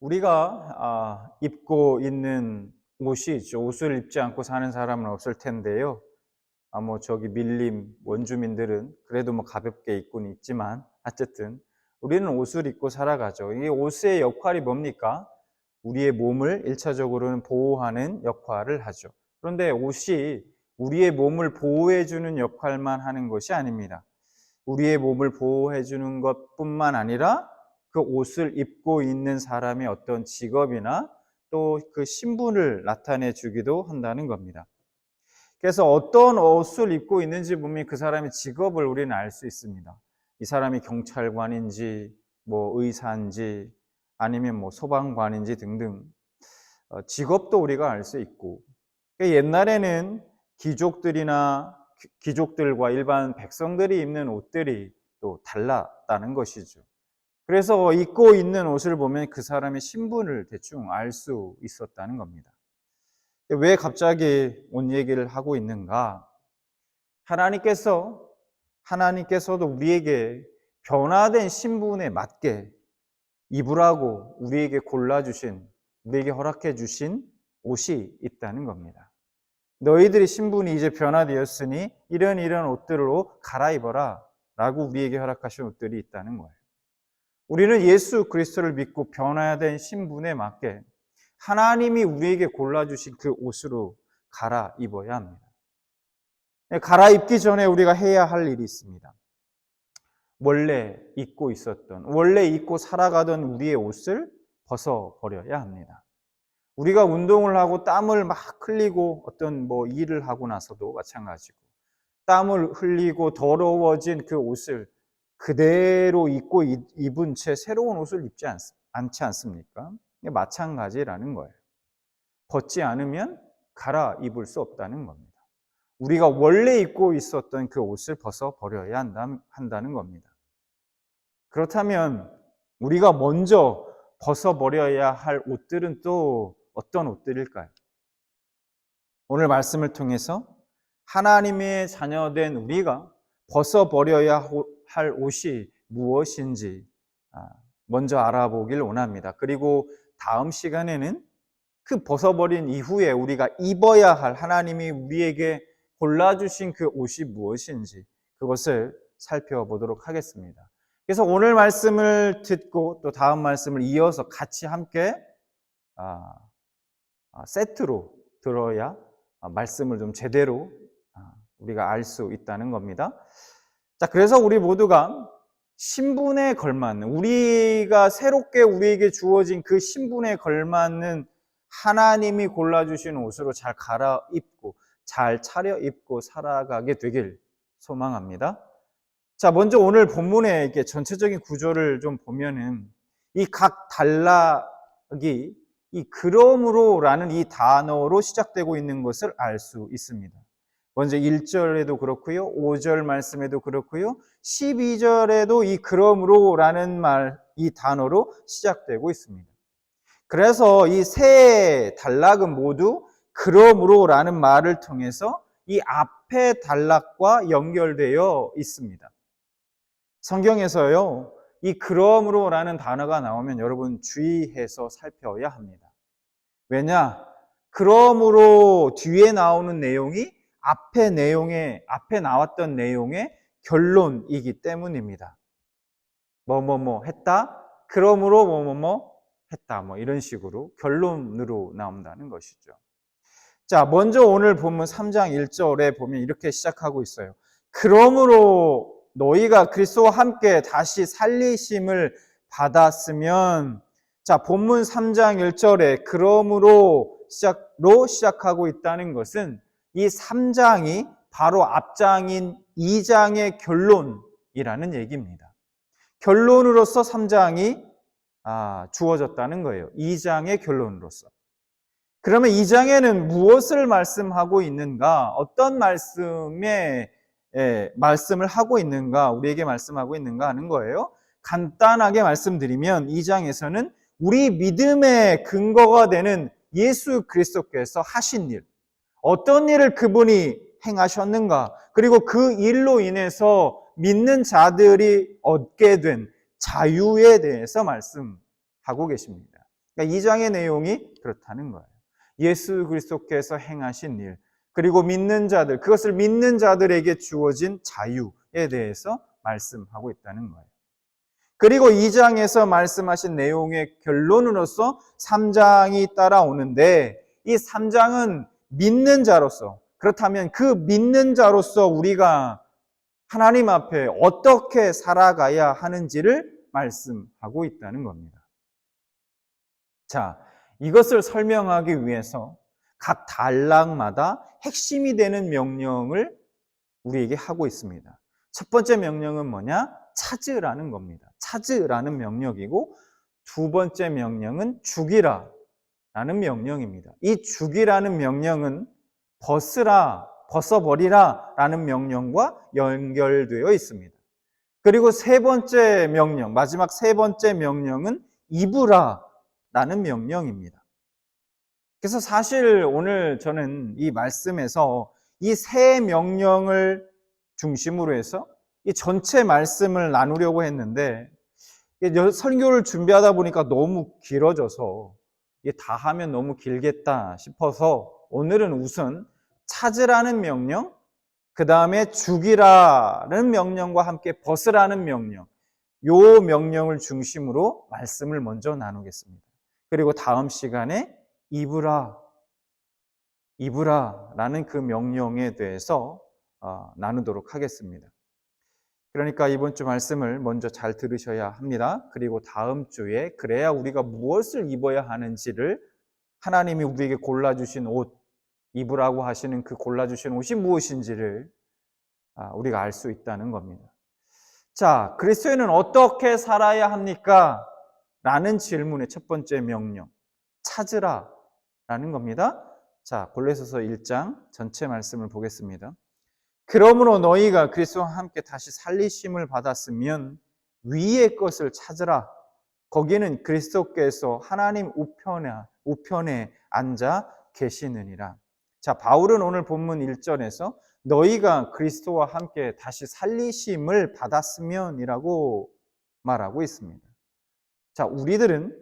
우리가 아, 입고 있는 옷이 있죠. 옷을 입지 않고 사는 사람은 없을 텐데요. 아, 뭐 저기 밀림 원주민들은 그래도 뭐 가볍게 입고는 있지만 어쨌든 우리는 옷을 입고 살아가죠. 이 옷의 역할이 뭡니까? 우리의 몸을 일차적으로는 보호하는 역할을 하죠. 그런데 옷이 우리의 몸을 보호해주는 역할만 하는 것이 아닙니다. 우리의 몸을 보호해주는 것 뿐만 아니라 그 옷을 입고 있는 사람의 어떤 직업이나 또 그 신분을 나타내 주기도 한다는 겁니다. 그래서 어떤 옷을 입고 있는지 보면 그 사람의 직업을 우리는 알 수 있습니다. 이 사람이 경찰관인지, 뭐 의사인지, 아니면 뭐 소방관인지 등등 어, 직업도 우리가 알 수 있고 그러니까 옛날에는 귀족들이나 귀족들과 일반 백성들이 입는 옷들이 또 달랐다는 것이죠. 그래서 입고 있는 옷을 보면 그 사람의 신분을 대충 알 수 있었다는 겁니다. 왜 갑자기 옷 얘기를 하고 있는가? 하나님께서, 하나님께서도 우리에게 변화된 신분에 맞게 입으라고 우리에게 골라주신, 우리에게 허락해 주신 옷이 있다는 겁니다. 너희들의 신분이 이제 변화되었으니 이런 이런 옷들로 갈아입어라 라고 우리에게 허락하신 옷들이 있다는 거예요. 우리는 예수 그리스도를 믿고 변화된 신분에 맞게 하나님이 우리에게 골라주신 그 옷으로 갈아입어야 합니다. 갈아입기 전에 우리가 해야 할 일이 있습니다. 원래 입고 있었던, 원래 입고 살아가던 우리의 옷을 벗어버려야 합니다. 우리가 운동을 하고 땀을 막 흘리고 어떤 뭐 일을 하고 나서도 마찬가지고 땀을 흘리고 더러워진 그 옷을 그대로 입고 입은 채 새로운 옷을 입지 않, 않지 않습니까? 마찬가지라는 거예요. 벗지 않으면 갈아입을 수 없다는 겁니다. 우리가 원래 입고 있었던 그 옷을 벗어 버려야 한다, 한다는 겁니다. 그렇다면 우리가 먼저 벗어 버려야 할 옷들은 또 어떤 옷들일까요? 오늘 말씀을 통해서 하나님의 자녀된 우리가 벗어 버려야 할 옷이 무엇인지 아, 먼저 알아보길 원합니다. 그리고 다음 시간에는 그 벗어버린 이후에 우리가 입어야 할 하나님이 우리에게 골라주신 그 옷이 무엇인지 그것을 살펴보도록 하겠습니다. 그래서 오늘 말씀을 듣고 또 다음 말씀을 이어서 같이 함께 아, 아, 세트로 들어야 말씀을 좀 제대로 우리가 알 수 있다는 겁니다. 자, 그래서 우리 모두가 신분에 걸맞는, 우리가 새롭게 우리에게 주어진 그 신분에 걸맞는 하나님이 골라주신 옷으로 잘 갈아 입고, 잘 차려 입고 살아가게 되길 소망합니다. 자, 먼저 오늘 본문의 이렇게 전체적인 구조를 좀 보면은 이 각 단락이 이 그러므로라는 이 단어로 시작되고 있는 것을 알 수 있습니다. 먼저 1절에도 그렇고요. 5절 말씀에도 그렇고요. 12절에도 이 그러므로라는 말, 이 단어로 시작되고 있습니다. 그래서 이 세 단락은 모두 그러므로라는 말을 통해서 이 앞에 단락과 연결되어 있습니다. 성경에서요, 이 그러므로라는 단어가 나오면 여러분 주의해서 살펴야 합니다. 왜냐? 그러므로 뒤에 나오는 내용이 앞에 내용에, 앞에 나왔던 내용의 결론이기 때문입니다. 뭐, 뭐, 뭐 했다? 그러므로 뭐, 뭐, 뭐 했다. 뭐 이런 식으로 결론으로 나온다는 것이죠. 자, 먼저 오늘 보면 3장 1절에 보면 이렇게 시작하고 있어요. 그러므로 너희가 그리스도와 함께 다시 살리심을 받았으면 자, 본문 3장 1절에 그러므로 시작로 시작하고 있다는 것은 이 3장이 바로 앞장인 2장의 결론이라는 얘기입니다. 결론으로서 3장이 아, 주어졌다는 거예요. 2장의 결론으로서. 그러면 2장에는 무엇을 말씀하고 있는가? 어떤 말씀에 예, 말씀을 하고 있는가? 우리에게 말씀하고 있는가 하는 거예요. 간단하게 말씀드리면 2장에서는 우리 믿음의 근거가 되는 예수 그리스도께서 하신 일, 어떤 일을 그분이 행하셨는가? 그리고 그 일로 인해서 믿는 자들이 얻게 된 자유에 대해서 말씀하고 계십니다. 그러니까 이 장의 내용이 그렇다는 거예요. 예수 그리스도께서 행하신 일, 그리고 믿는 자들, 그것을 믿는 자들에게 주어진 자유에 대해서 말씀하고 있다는 거예요. 그리고 2장에서 말씀하신 내용의 결론으로서 3장이 따라오는데 이 3장은 믿는 자로서 그렇다면 그 믿는 자로서 우리가 하나님 앞에 어떻게 살아가야 하는지를 말씀하고 있다는 겁니다. 자, 이것을 설명하기 위해서 각 단락마다 핵심이 되는 명령을 우리에게 하고 있습니다. 첫 번째 명령은 뭐냐? 찾으라는 겁니다. 찾으라는 명령이고 두 번째 명령은 죽이라 라는 명령입니다. 이 죽이라는 명령은 벗으라, 벗어버리라 라는 명령과 연결되어 있습니다. 그리고 세 번째 명령, 마지막 세 번째 명령은 입으라 라는 명령입니다. 그래서 사실 오늘 저는 이 말씀에서 이 세 명령을 중심으로 해서 이 전체 말씀을 나누려고 했는데 설교를 준비하다 보니까 너무 길어져서 다 하면 너무 길겠다 싶어서 오늘은 우선 찾으라는 명령, 그 다음에 죽이라는 명령과 함께 벗으라는 명령, 요 명령을 중심으로 말씀을 먼저 나누겠습니다. 그리고 다음 시간에 입으라, 입으라 라는 그 명령에 대해서 어, 나누도록 하겠습니다. 그러니까 이번 주 말씀을 먼저 잘 들으셔야 합니다. 그리고 다음 주에 그래야 우리가 무엇을 입어야 하는지를 하나님이 우리에게 골라주신 옷, 입으라고 하시는 그 골라주신 옷이 무엇인지를 아, 우리가 알 수 있다는 겁니다. 자, 그리스도인은 어떻게 살아야 합니까? 라는 질문의 첫 번째 명령. 찾으라. 라는 겁니다. 자, 골로새서 1장 전체 말씀을 보겠습니다. 그러므로 너희가 그리스도와 함께 다시 살리심을 받았으면 위의 것을 찾으라. 거기는 그리스도께서 하나님 우편에, 우편에 앉아 계시느니라. 자, 바울은 오늘 본문 1절에서 너희가 그리스도와 함께 다시 살리심을 받았으면이라고 말하고 있습니다. 자, 우리들은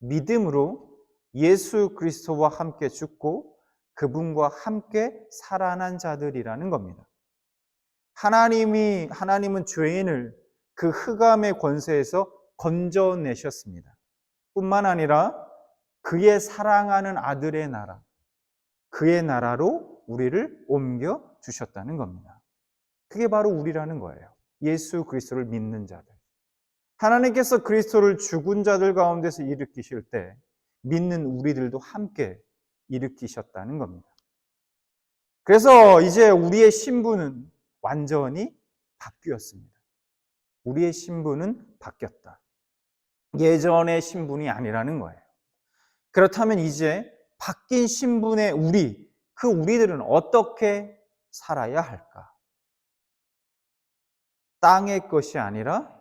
믿음으로 예수 그리스도와 함께 죽고 그분과 함께 살아난 자들이라는 겁니다. 하나님이 하나님은 죄인을 그 흑암의 권세에서 건져내셨습니다. 뿐만 아니라 그의 사랑하는 아들의 나라, 그의 나라로 우리를 옮겨 주셨다는 겁니다. 그게 바로 우리라는 거예요. 예수 그리스도를 믿는 자들. 하나님께서 그리스도를 죽은 자들 가운데서 일으키실 때 믿는 우리들도 함께 일으키셨다는 겁니다. 그래서 이제 우리의 신분은 완전히 바뀌었습니다. 우리의 신분은 바뀌었다. 예전의 신분이 아니라는 거예요. 그렇다면 이제 바뀐 신분의 우리, 그 우리들은 어떻게 살아야 할까? 땅의 것이 아니라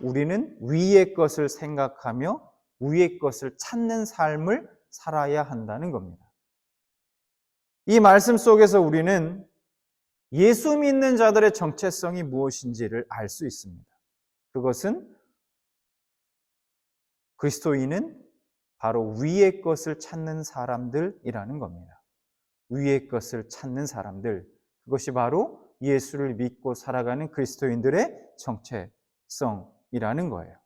우리는 위의 것을 생각하며 위의 것을 찾는 삶을 살아야 한다는 겁니다. 이 말씀 속에서 우리는 예수 믿는 자들의 정체성이 무엇인지를 알 수 있습니다. 그것은 그리스도인은 바로 위의 것을 찾는 사람들이라는 겁니다. 위의 것을 찾는 사람들. 그것이 바로 예수를 믿고 살아가는 그리스도인들의 정체성이라는 거예요.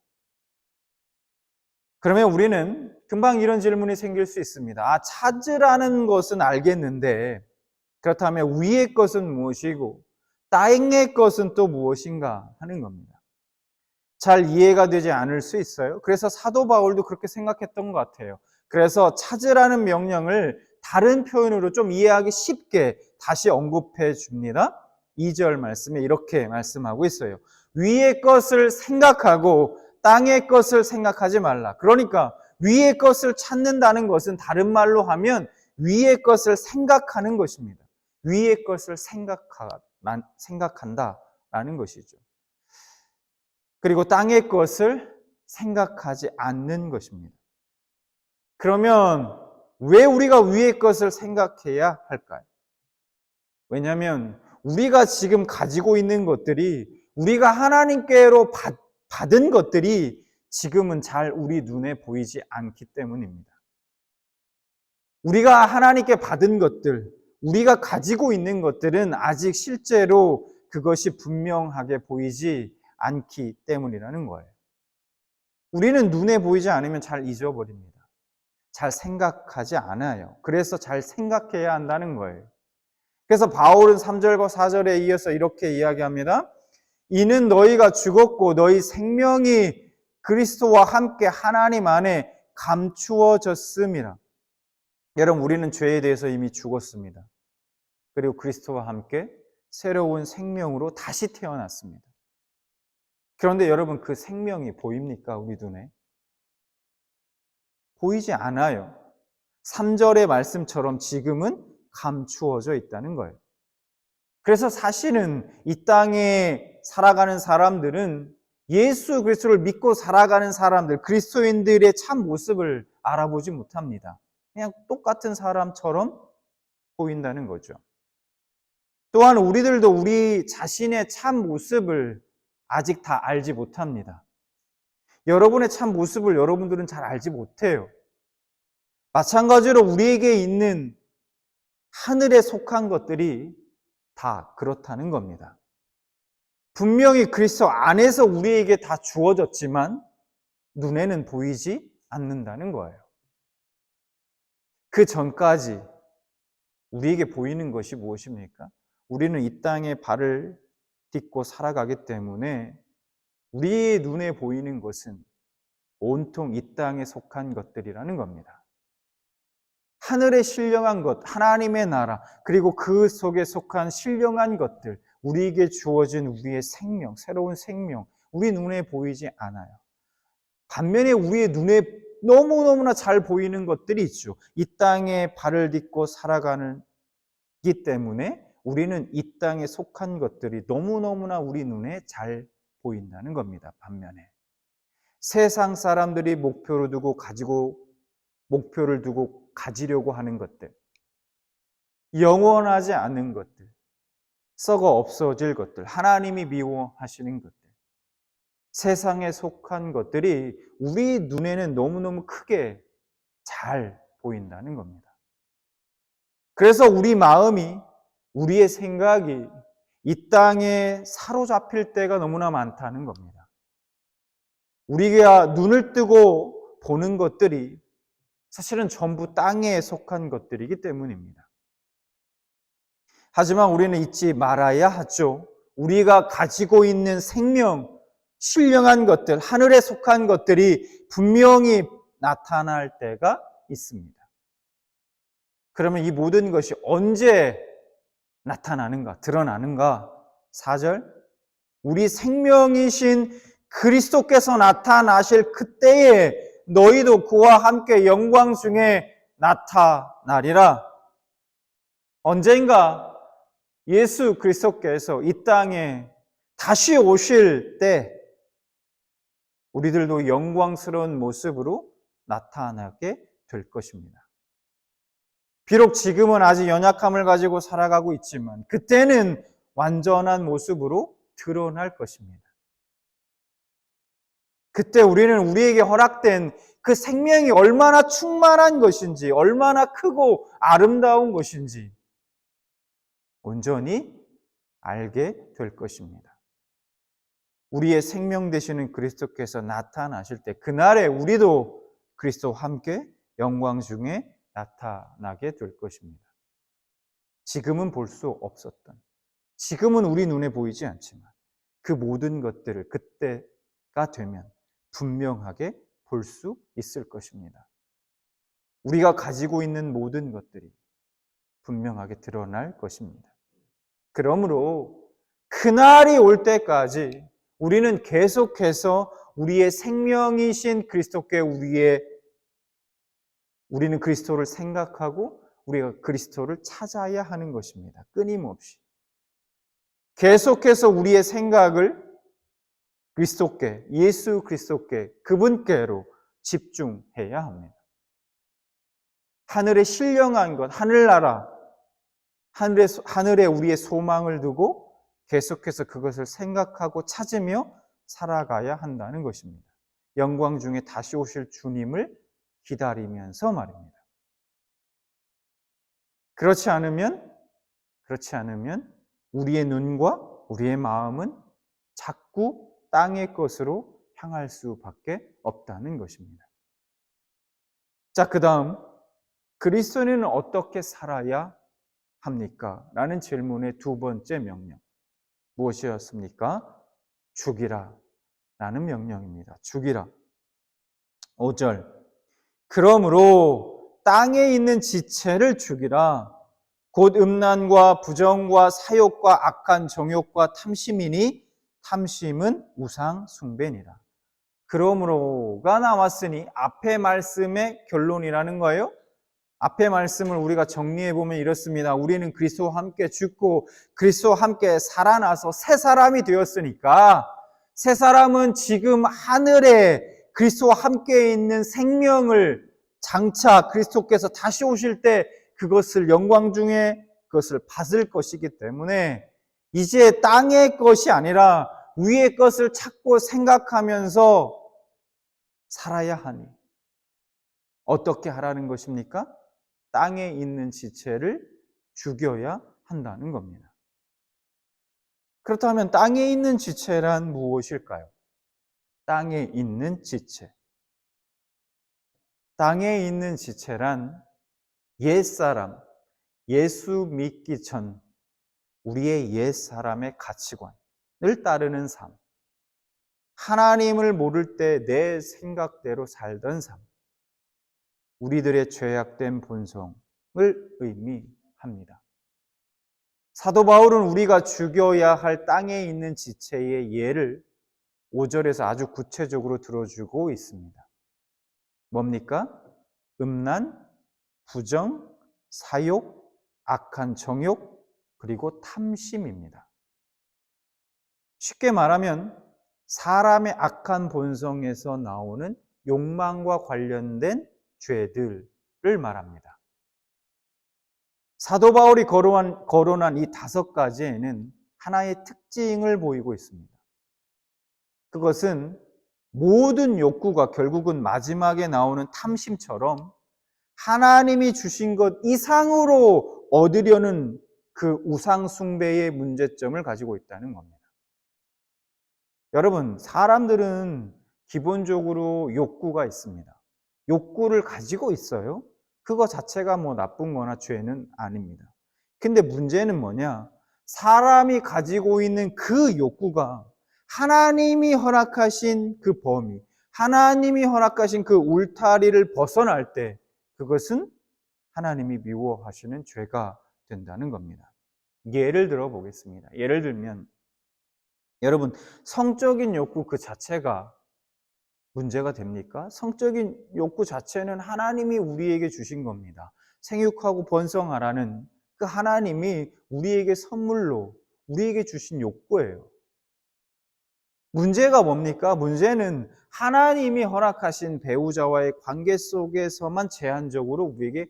그러면 우리는 금방 이런 질문이 생길 수 있습니다. 아, 찾으라는 것은 알겠는데, 그렇다면 위의 것은 무엇이고, 땅의 것은 또 무엇인가 하는 겁니다. 잘 이해가 되지 않을 수 있어요. 그래서 사도 바울도 그렇게 생각했던 것 같아요. 그래서 찾으라는 명령을 다른 표현으로 좀 이해하기 쉽게 다시 언급해 줍니다. 2절 말씀에 이렇게 말씀하고 있어요. 위의 것을 생각하고 땅의 것을 생각하지 말라. 그러니까 위의 것을 찾는다는 것은 다른 말로 하면 위의 것을 생각하는 것입니다. 위의 것을 생각하, 생각한다라는 것이죠. 그리고 땅의 것을 생각하지 않는 것입니다. 그러면 왜 우리가 위의 것을 생각해야 할까요? 왜냐하면 우리가 지금 가지고 있는 것들이 우리가 하나님께로 받, 받은 것들이 지금은 잘 우리 눈에 보이지 않기 때문입니다. 우리가 하나님께 받은 것들, 우리가 가지고 있는 것들은 아직 실제로 그것이 분명하게 보이지 않기 때문이라는 거예요. 우리는 눈에 보이지 않으면 잘 잊어버립니다. 잘 생각하지 않아요. 그래서 잘 생각해야 한다는 거예요. 그래서 바울은 3절과 4절에 이어서 이렇게 이야기합니다. 이는 너희가 죽었고 너희 생명이 그리스도와 함께 하나님 안에 감추어졌음이라. 여러분, 우리는 죄에 대해서 이미 죽었습니다. 그리고 그리스도와 함께 새로운 생명으로 다시 태어났습니다. 그런데 여러분, 그 생명이 보입니까? 우리 눈에? 보이지 않아요. 3절의 말씀처럼 지금은 감추어져 있다는 거예요. 그래서 사실은 이 땅에 살아가는 사람들은 예수 그리스도를 믿고 살아가는 사람들, 그리스도인들의 참 모습을 알아보지 못합니다. 그냥 똑같은 사람처럼 보인다는 거죠. 또한 우리들도 우리 자신의 참 모습을 아직 다 알지 못합니다. 여러분의 참 모습을 여러분들은 잘 알지 못해요. 마찬가지로 우리에게 있는 하늘에 속한 것들이 다 그렇다는 겁니다. 분명히 그리스도 안에서 우리에게 다 주어졌지만 눈에는 보이지 않는다는 거예요. 그 전까지 우리에게 보이는 것이 무엇입니까? 우리는 이 땅에 발을 딛고 살아가기 때문에 우리의 눈에 보이는 것은 온통 이 땅에 속한 것들이라는 겁니다. 하늘에 신령한 것, 하나님의 나라, 그리고 그 속에 속한 신령한 것들, 우리에게 주어진 우리의 생명, 새로운 생명, 우리 눈에 보이지 않아요. 반면에 우리의 눈에 너무너무나 잘 보이는 것들이 있죠. 이 땅에 발을 딛고 살아가는 기 때문에 우리는 이 땅에 속한 것들이 너무너무나 우리 눈에 잘 보인다는 겁니다. 반면에. 세상 사람들이 목표를 두고 가지고, 목표를 두고 가지려고 하는 것들. 영원하지 않은 것들. 썩어 없어질 것들. 하나님이 미워하시는 것들. 세상에 속한 것들이 우리 눈에는 너무너무 크게 잘 보인다는 겁니다. 그래서 우리 마음이, 우리의 생각이 이 땅에 사로잡힐 때가 너무나 많다는 겁니다. 우리가 눈을 뜨고 보는 것들이 사실은 전부 땅에 속한 것들이기 때문입니다. 하지만 우리는 잊지 말아야 하죠. 우리가 가지고 있는 생명, 신령한 것들, 하늘에 속한 것들이 분명히 나타날 때가 있습니다. 그러면 이 모든 것이 언제 나타나는가, 드러나는가? 4절. 우리 생명이신 그리스도께서 나타나실 그때에 너희도 그와 함께 영광 중에 나타나리라. 언젠가 예수 그리스도께서 이 땅에 다시 오실 때 우리들도 영광스러운 모습으로 나타나게 될 것입니다. 비록 지금은 아직 연약함을 가지고 살아가고 있지만 그때는 완전한 모습으로 드러날 것입니다. 그때 우리는 우리에게 허락된 그 생명이 얼마나 충만한 것인지, 얼마나 크고 아름다운 것인지 온전히 알게 될 것입니다. 우리의 생명 되시는 그리스도께서 나타나실 때 그날에 우리도 그리스도와 함께 영광 중에 나타나게 될 것입니다. 지금은 볼 수 없었던, 지금은 우리 눈에 보이지 않지만 그 모든 것들을 그때가 되면 분명하게 볼 수 있을 것입니다. 우리가 가지고 있는 모든 것들이 분명하게 드러날 것입니다. 그러므로 그날이 올 때까지 우리는 계속해서 우리의 생명이신 그리스도께 우리의 우리는 그리스도를 생각하고 우리가 그리스도를 찾아야 하는 것입니다. 끊임없이. 계속해서 우리의 생각을 그리스도께, 예수 그리스도께, 그분께로 집중해야 합니다. 하늘의 신령한 것, 하늘나라, 하늘에, 하늘에 우리의 소망을 두고 계속해서 그것을 생각하고 찾으며 살아가야 한다는 것입니다. 영광 중에 다시 오실 주님을 기다리면서 말입니다. 그렇지 않으면, 그렇지 않으면 우리의 눈과 우리의 마음은 자꾸 땅의 것으로 향할 수밖에 없다는 것입니다. 자, 그 다음, 그리스도인은 어떻게 살아야 합니까? 라는 질문의 두 번째 명령. 무엇이었습니까? 죽이라. 라는 명령입니다. 죽이라. 5절. 그러므로 땅에 있는 지체를 죽이라. 곧 음란과 부정과 사욕과 악한 정욕과 탐심이니 탐심은 우상 숭배니라. 그러므로가 나왔으니 앞의 말씀의 결론이라는 거예요. 앞의 말씀을 우리가 정리해 보면 이렇습니다. 우리는 그리스도와 함께 죽고 그리스도와 함께 살아나서 새 사람이 되었으니까 새 사람은 지금 하늘에 그리스도와 함께 있는 생명을 장차 그리스도께서 다시 오실 때 그것을 영광 중에 그것을 받을 것이기 때문에 이제 땅의 것이 아니라 위의 것을 찾고 생각하면서 살아야 하니 어떻게 하라는 것입니까? 땅에 있는 지체를 죽여야 한다는 겁니다. 그렇다면 땅에 있는 지체란 무엇일까요? 땅에 있는 지체. 땅에 있는 지체란 옛사람, 예수 믿기 전 우리의 옛사람의 가치관을 따르는 삶. 하나님을 모를 때 내 생각대로 살던 삶. 우리들의 죄악된 본성을 의미합니다. 사도 바울은 우리가 죽여야 할 땅에 있는 지체의 예를 5절에서 아주 구체적으로 들어주고 있습니다. 뭡니까? 음란, 부정, 사욕, 악한 정욕, 그리고 탐심입니다. 쉽게 말하면 사람의 악한 본성에서 나오는 욕망과 관련된 죄들을 말합니다. 사도 바울이 거론한, 거론한 이 다섯 가지에는 하나의 특징을 보이고 있습니다. 그것은 모든 욕구가 결국은 마지막에 나오는 탐심처럼 하나님이 주신 것 이상으로 얻으려는 그 우상숭배의 문제점을 가지고 있다는 겁니다. 여러분, 사람들은 기본적으로 욕구가 있습니다. 욕구를 가지고 있어요. 그거 자체가 뭐 나쁜 거나 죄는 아닙니다. 근데 문제는 뭐냐? 사람이 가지고 있는 그 욕구가 하나님이 허락하신 그 범위, 하나님이 허락하신 그 울타리를 벗어날 때 그것은 하나님이 미워하시는 죄가 된다는 겁니다. 예를 들어 보겠습니다. 예를 들면 여러분 성적인 욕구 그 자체가 문제가 됩니까? 성적인 욕구 자체는 하나님이 우리에게 주신 겁니다. 생육하고 번성하라는 그 하나님이 우리에게 선물로 우리에게 주신 욕구예요. 문제가 뭡니까? 문제는 하나님이 허락하신 배우자와의 관계 속에서만 제한적으로 우리에게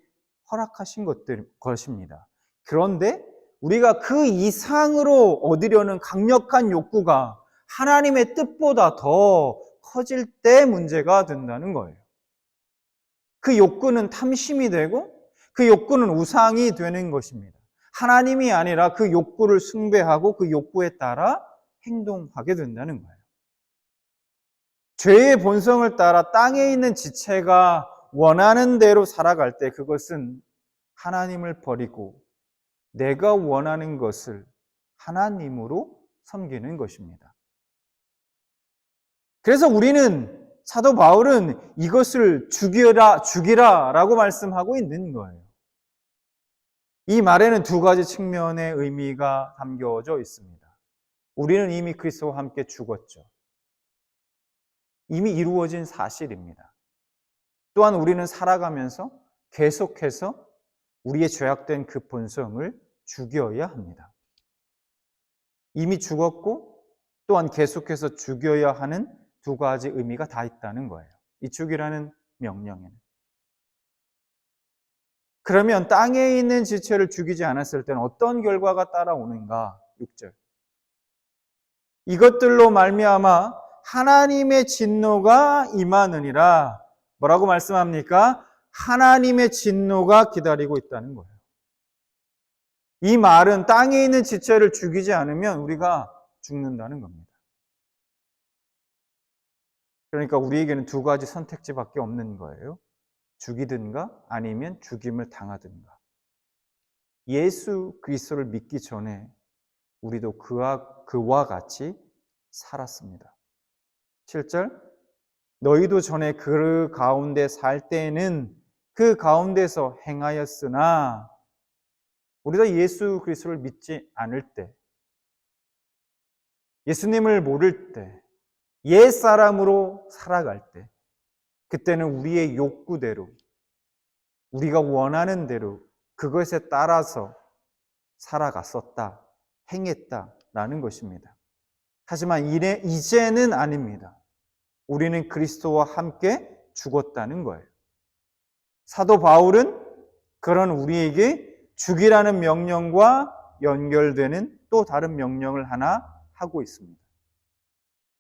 허락하신 것들, 것입니다. 그런데 우리가 그 이상으로 얻으려는 강력한 욕구가 하나님의 뜻보다 더 커질 때 문제가 된다는 거예요. 그 욕구는 탐심이 되고 그 욕구는 우상이 되는 것입니다. 하나님이 아니라 그 욕구를 숭배하고 그 욕구에 따라 행동하게 된다는 거예요. 죄의 본성을 따라 땅에 있는 지체가 원하는 대로 살아갈 때 그것은 하나님을 버리고 내가 원하는 것을 하나님으로 섬기는 것입니다. 그래서 우리는 사도 바울은 이것을 죽여라, 죽이라 라고 말씀하고 있는 거예요. 이 말에는 두 가지 측면의 의미가 담겨져 있습니다. 우리는 이미 그리스도와 함께 죽었죠. 이미 이루어진 사실입니다. 또한 우리는 살아가면서 계속해서 우리의 죄악된 그 본성을 죽여야 합니다. 이미 죽었고 또한 계속해서 죽여야 하는 두 가지 의미가 다 있다는 거예요. 이 죽이라는 명령에는. 그러면 땅에 있는 지체를 죽이지 않았을 때는 어떤 결과가 따라오는가? 6절. 이것들로 말미암아 하나님의 진노가 임하느니라. 뭐라고 말씀합니까? 하나님의 진노가 기다리고 있다는 거예요. 이 말은 땅에 있는 지체를 죽이지 않으면 우리가 죽는다는 겁니다. 그러니까 우리에게는 두 가지 선택지밖에 없는 거예요. 죽이든가 아니면 죽임을 당하든가. 예수 그리스도를 믿기 전에 우리도 그와, 그와 같이 살았습니다. 7절 너희도 전에 그 가운데 살 때에는 그 가운데서 행하였으나 우리가 예수 그리스도를 믿지 않을 때 예수님을 모를 때 옛 사람으로 살아갈 때 그때는 우리의 욕구대로 우리가 원하는 대로 그것에 따라서 살아갔었다, 행했다라는 것입니다. 하지만 이래, 이제는 아닙니다. 우리는 그리스도와 함께 죽었다는 거예요. 사도 바울은 그런 우리에게 죽이라는 명령과 연결되는 또 다른 명령을 하나 하고 있습니다.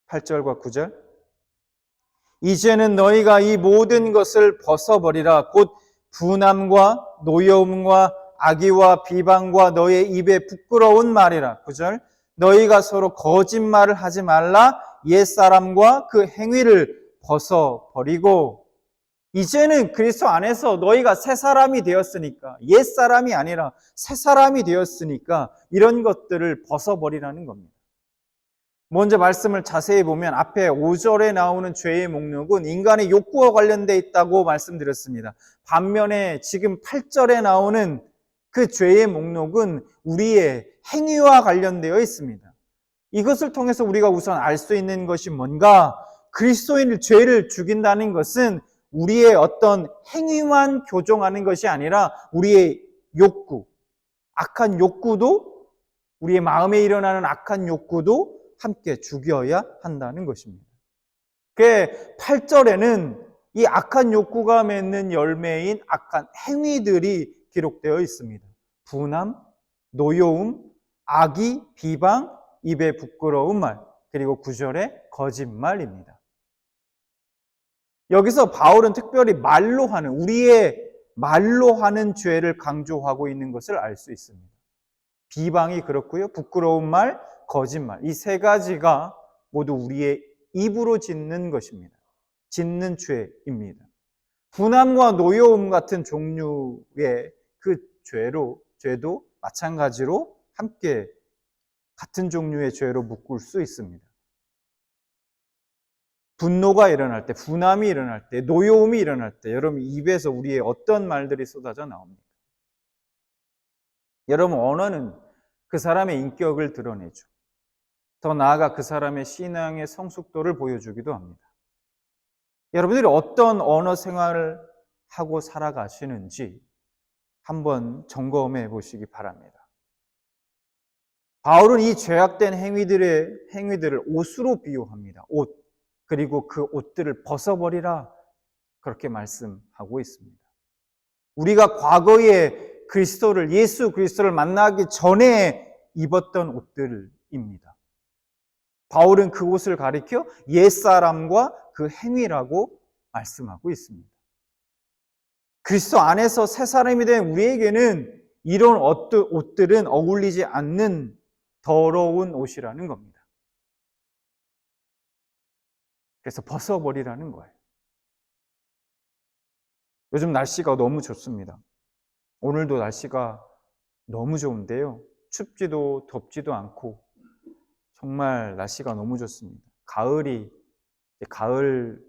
8절과 9절. 이제는 너희가 이 모든 것을 벗어버리라. 곧 분함과 노여움과 악의와 비방과 너의 입에 부끄러운 말이라. 9절. 너희가 서로 거짓말을 하지 말라. 옛사람과 그 행위를 벗어버리고 이제는 그리스도 안에서 너희가 새 사람이 되었으니까 옛 사람이 아니라 새 사람이 되었으니까 이런 것들을 벗어버리라는 겁니다. 먼저 말씀을 자세히 보면 앞에 5절에 나오는 죄의 목록은 인간의 욕구와 관련되어 있다고 말씀드렸습니다. 반면에 지금 8절에 나오는 그 죄의 목록은 우리의 행위와 관련되어 있습니다. 이것을 통해서 우리가 우선 알 수 있는 것이 뭔가 그리스도인을 죄를 죽인다는 것은 우리의 어떤 행위만 교정하는 것이 아니라 우리의 욕구, 악한 욕구도 우리의 마음에 일어나는 악한 욕구도 함께 죽여야 한다는 것입니다. 그 8절에는 이 악한 욕구가 맺는 열매인 악한 행위들이 기록되어 있습니다. 분함, 노여움, 악의, 비방, 입에 부끄러운 말, 그리고 9절에 거짓말입니다. 여기서 바울은 특별히 말로 하는, 우리의 말로 하는 죄를 강조하고 있는 것을 알 수 있습니다. 비방이 그렇고요. 부끄러운 말, 거짓말. 이 세 가지가 모두 우리의 입으로 짓는 것입니다. 짓는 죄입니다. 분함과 노여움 같은 종류의 그 죄로, 죄도 마찬가지로 함께 같은 종류의 죄로 묶을 수 있습니다. 분노가 일어날 때, 분함이 일어날 때, 노여움이 일어날 때, 여러분 입에서 우리의 어떤 말들이 쏟아져 나옵니까? 여러분 언어는 그 사람의 인격을 드러내죠. 더 나아가 그 사람의 신앙의 성숙도를 보여주기도 합니다. 여러분들이 어떤 언어 생활을 하고 살아가시는지 한번 점검해 보시기 바랍니다. 바울은 이 죄악된 행위들의 행위들을 옷으로 비유합니다. 옷 그리고 그 옷들을 벗어버리라 그렇게 말씀하고 있습니다. 우리가 과거에 그리스도를 예수 그리스도를 만나기 전에 입었던 옷들입니다. 바울은 그 옷을 가리켜 옛사람과 그 행위라고 말씀하고 있습니다. 그리스도 안에서 새 사람이 된 우리에게는 이런 옷들은 어울리지 않는 더러운 옷이라는 겁니다. 그래서 벗어버리라는 거예요. 요즘 날씨가 너무 좋습니다. 오늘도 날씨가 너무 좋은데요. 춥지도 덥지도 않고 정말 날씨가 너무 좋습니다. 가을이 가을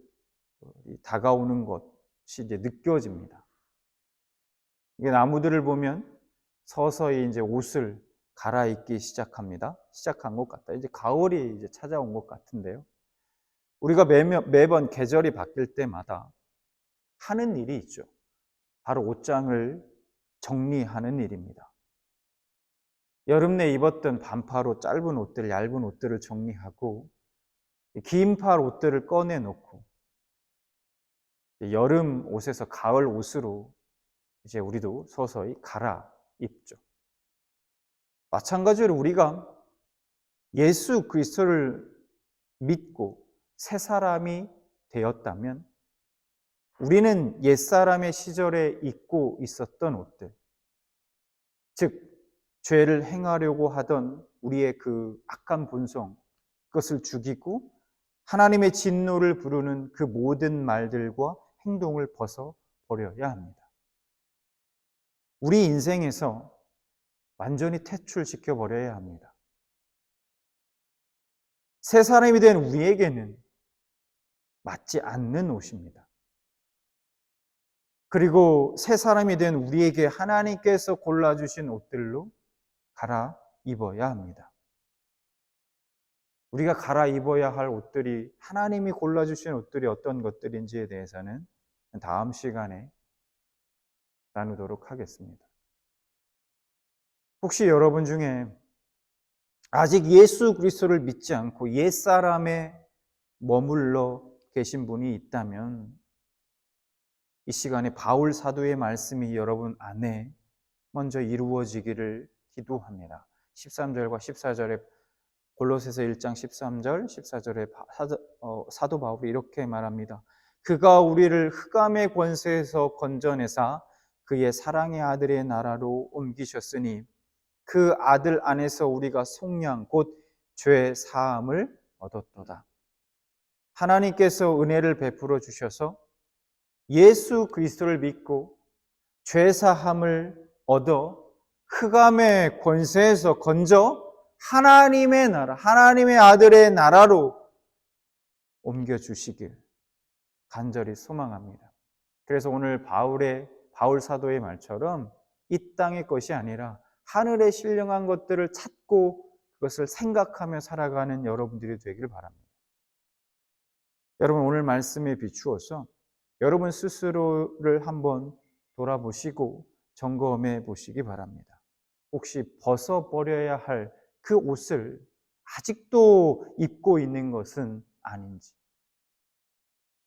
다가오는 것이 이제 느껴집니다. 이게 나무들을 보면 서서히 이제 옷을 갈아입기 시작합니다. 시작한 것 같다. 이제 가을이 이제 찾아온 것 같은데요. 우리가 매번, 매번 계절이 바뀔 때마다 하는 일이 있죠. 바로 옷장을 정리하는 일입니다. 여름 내 입었던 반팔 옷, 짧은 옷들, 얇은 옷들을 정리하고 긴팔 옷들을 꺼내놓고 여름 옷에서 가을 옷으로 이제 우리도 서서히 갈아입죠. 마찬가지로 우리가 예수 그리스도를 믿고 새 사람이 되었다면 우리는 옛사람의 시절에 입고 있었던 옷들, 즉, 죄를 행하려고 하던 우리의 그 악한 본성, 그것을 죽이고 하나님의 진노를 부르는 그 모든 말들과 행동을 벗어 버려야 합니다. 우리 인생에서 완전히 퇴출시켜 버려야 합니다. 새 사람이 된 우리에게는 맞지 않는 옷입니다. 그리고 새 사람이 된 우리에게 하나님께서 골라주신 옷들로 갈아 입어야 합니다. 우리가 갈아 입어야 할 옷들이 하나님이 골라주신 옷들이 어떤 것들인지에 대해서는 다음 시간에 나누도록 하겠습니다. 혹시 여러분 중에 아직 예수 그리스도를 믿지 않고 옛 사람에 머물러 계신 분이 있다면 이 시간에 바울 사도의 말씀이 여러분 안에 먼저 이루어지기를 기도합니다. 13절과 14절에 골로새서 1장 13절, 14절에 사도, 바울이 이렇게 말합니다. 그가 우리를 흑암의 권세에서 건져내사 그의 사랑의 아들의 나라로 옮기셨으니 그 아들 안에서 우리가 속량 곧 죄 사함을 얻었도다. 하나님께서 은혜를 베풀어 주셔서 예수 그리스도를 믿고 죄 사함을 얻어 흑암의 권세에서 건져 하나님의 나라, 하나님의 아들의 나라로 옮겨 주시길 간절히 소망합니다. 그래서 오늘 바울의 바울 사도의 말처럼 이 땅의 것이 아니라 하늘에 신령한 것들을 찾고 그것을 생각하며 살아가는 여러분들이 되기를 바랍니다. 여러분 오늘 말씀에 비추어서 여러분 스스로를 한번 돌아보시고 점검해 보시기 바랍니다. 혹시 벗어버려야 할 그 옷을 아직도 입고 있는 것은 아닌지.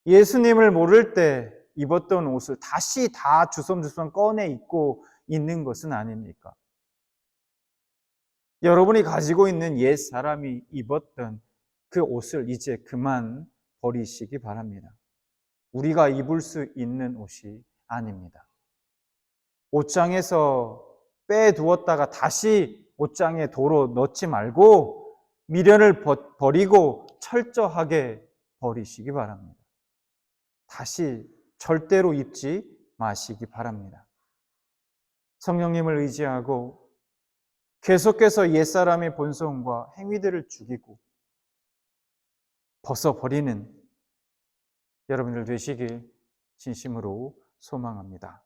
예수님을 모를 때 입었던 옷을 다시 다 주섬주섬 꺼내 입고 있는 것은 아닙니까? 여러분이 가지고 있는 옛 사람이 입었던 그 옷을 이제 그만 버리시기 바랍니다. 우리가 입을 수 있는 옷이 아닙니다. 옷장에서 빼두었다가 다시 옷장에 도로 넣지 말고 미련을 버리고 철저하게 버리시기 바랍니다. 다시 절대로 입지 마시기 바랍니다. 성령님을 의지하고 계속해서 옛사람의 본성과 행위들을 죽이고 벗어버리는 여러분들 되시길 진심으로 소망합니다.